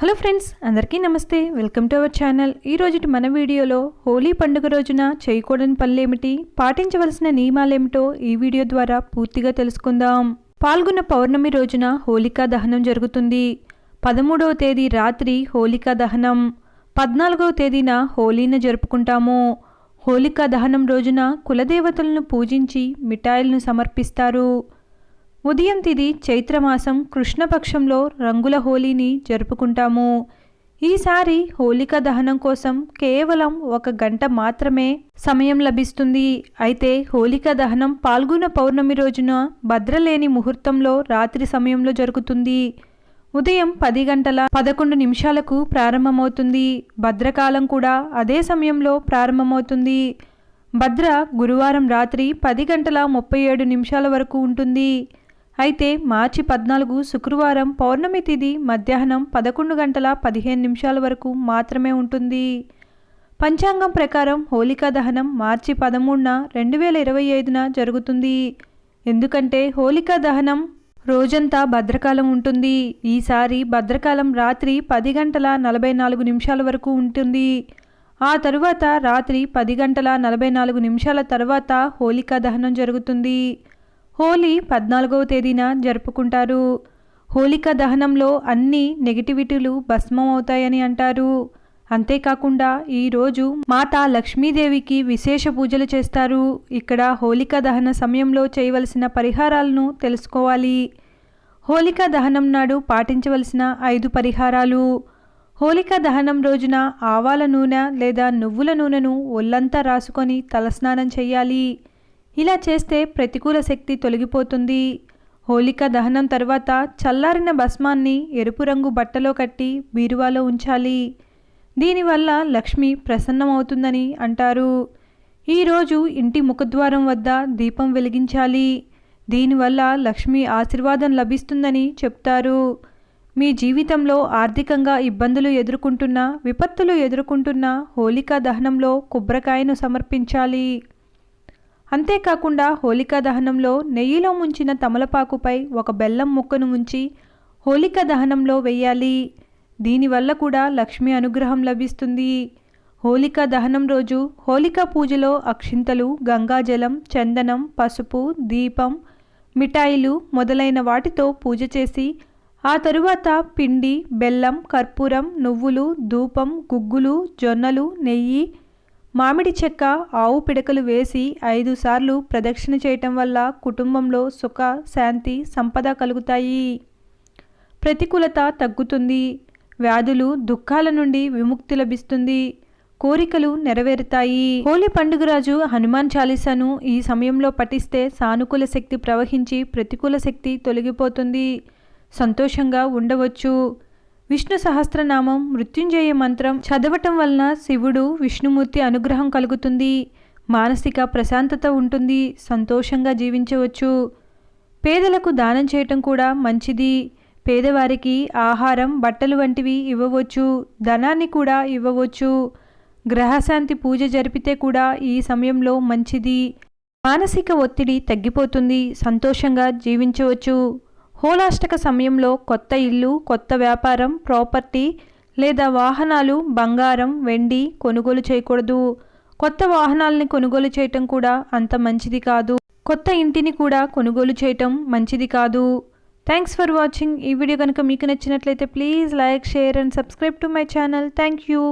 Hello friends అందరికీ నమస్తే. Welcome to our channel. ఈ మన వీడియోలో హోలీ పండుగ రోజున చేయకూడని పనులేమిటి? పాటించవలసిన నియమాలేమిటో ఈ వీడియో ద్వారా పూర్తిగా తెలుసుకుందాం. పాల్గొన్న పౌర్ణమి రోజున హోలికా దహనం జరుగుతుంది. పదమూడవ తేదీ రాత్రి హోలికా దహనం. పద్నాలుగవ తేదీన హోలీని జరుపుకుంటాము. హోలికా దహనం రోజున కులదేవతలను పూజించి మిఠాయిలను సమర్పిస్తారు. ఉదయం తిది చైత్రమాసం కృష్ణపక్షంలో రంగుల హోలీని జరుపుకుంటాము. ఈసారి హోలిక దహనం కోసం కేవలం ఒక గంట మాత్రమే సమయం లభిస్తుంది. అయితే హోలిక దహనం పాల్గొన పౌర్ణమి రోజున భద్రలేని ముహూర్తంలో రాత్రి సమయంలో జరుగుతుంది. ఉదయం పది గంటల పదకొండు నిమిషాలకు ప్రారంభమవుతుంది. భద్రకాలం కూడా అదే సమయంలో ప్రారంభమవుతుంది. భద్ర గురువారం రాత్రి పది గంటల ముప్పై ఏడు నిమిషాల వరకు ఉంటుంది. అయితే మార్చి పద్నాలుగు శుక్రవారం పౌర్ణమి తిథి మధ్యాహ్నం పదకొండు గంటల పదిహేను నిమిషాల వరకు మాత్రమే ఉంటుంది. పంచాంగం ప్రకారం హోలికా దహనం మార్చి పదమూడున రెండు వేల ఇరవై ఐదున జరుగుతుంది. ఎందుకంటే హోలికా దహనం రోజంతా భద్రకాలం ఉంటుంది. ఈసారి భద్రకాలం రాత్రి పది గంటల నలభై నాలుగు నిమిషాల వరకు ఉంటుంది. ఆ తరువాత రాత్రి పది గంటల నలభై నాలుగు నిమిషాల తర్వాత హోలికా దహనం జరుగుతుంది. హోలీ పద్నాలుగవ తేదీన జరుపుకుంటారు. హోలిక దహనంలో అన్ని నెగిటివిటీలు భస్మం అవుతాయని అంటారు. అంతేకాకుండా ఈరోజు మాతా లక్ష్మీదేవికి విశేష పూజలు చేస్తారు. ఇక్కడ హోలిక దహన సమయంలో చేయవలసిన పరిహారాలను తెలుసుకోవాలి. హోలికా దహనం నాడు పాటించవలసిన ఐదు పరిహారాలు. హోలికా దహనం రోజున ఆవాల నూనె లేదా నువ్వుల నూనెను ఒళ్ళంతా రాసుకొని తలస్నానం చేయాలి. ఇలా చేస్తే ప్రతికూల శక్తి తొలగిపోతుంది. హోలికా దహనం తర్వాత చల్లారిన భస్మాన్ని ఎరుపు రంగు బట్టలో కట్టి బీరువాలో ఉంచాలి. దీనివల్ల లక్ష్మి ప్రసన్నమవుతుందని అంటారు. ఈరోజు ఇంటి ముఖద్వారం వద్ద దీపం వెలిగించాలి. దీనివల్ల లక్ష్మి ఆశీర్వాదం లభిస్తుందని చెప్తారు. మీ జీవితంలో ఆర్థికంగా ఇబ్బందులు ఎదుర్కొంటున్న విపత్తులు ఎదుర్కొంటున్న హోలికా దహనంలో కొబ్బరికాయను సమర్పించాలి. అంతేకాకుండా హోలికా దహనంలో నెయ్యిలో ముంచిన తమలపాకుపై ఒక బెల్లం ముక్కను ఉంచి హోలికా దహనంలో వెయ్యాలి దీనివల్ల కూడా లక్ష్మి అనుగ్రహం లభిస్తుంది. హోలికా దహనం రోజు హోలికా పూజలో అక్షింతలు గంగాజలం చందనం పసుపు దీపం మిఠాయిలు మొదలైన వాటితో పూజ చేసి ఆ తరువాత పిండి బెల్లం కర్పూరం నువ్వులు ధూపం గుగ్గులు జొన్నలు నెయ్యి మామిడి చెక్క ఆవు పిడకలు వేసి ఐదు సార్లు ప్రదక్షిణ చేయటం వల్ల కుటుంబంలో సుఖ శాంతి సంపద కలుగుతాయి. ప్రతికూలత తగ్గుతుంది. వ్యాధులు దుఃఖాల నుండి విముక్తి లభిస్తుంది. కోరికలు నెరవేరుతాయి. హోలీ పండుగ రాజు హనుమాన్ చాలీసాను ఈ సమయంలో పఠిస్తే సానుకూల శక్తి ప్రవహించి ప్రతికూల శక్తి తొలగిపోతుంది. సంతోషంగా ఉండవచ్చు. విష్ణు సహస్రనామం మృత్యుంజయ మంత్రం చదవటం వలన శివుడు విష్ణుమూర్తి అనుగ్రహం కలుగుతుంది. మానసిక ప్రశాంతత ఉంటుంది. సంతోషంగా జీవించవచ్చు. పేదలకు దానం చేయటం కూడా మంచిది. పేదవారికి ఆహారం బట్టలు వంటివి ఇవ్వవచ్చు. ధనాన్ని కూడా ఇవ్వవచ్చు. గ్రహశాంతి పూజ జరిపితే కూడా ఈ సమయంలో మంచిది. మానసిక ఒత్తిడి తగ్గిపోతుంది. సంతోషంగా జీవించవచ్చు. హోలాష్టక సమయంలో కొత్త ఇల్లు కొత్త వ్యాపారం ప్రాపర్టీ లేదా వాహనాలు బంగారం వెండి కొనుగోలు చేయకూడదు. కొత్త వాహనాలని కొనుగోలు చేయటం కూడా అంత మంచిది కాదు. కొత్త ఇంటిని కూడా కొనుగోలు చేయటం మంచిది కాదు. థ్యాంక్స్ ఫర్ వాచింగ్ ఈ వీడియో కనుక మీకు నచ్చినట్లయితే please like share and subscribe to my channel thank you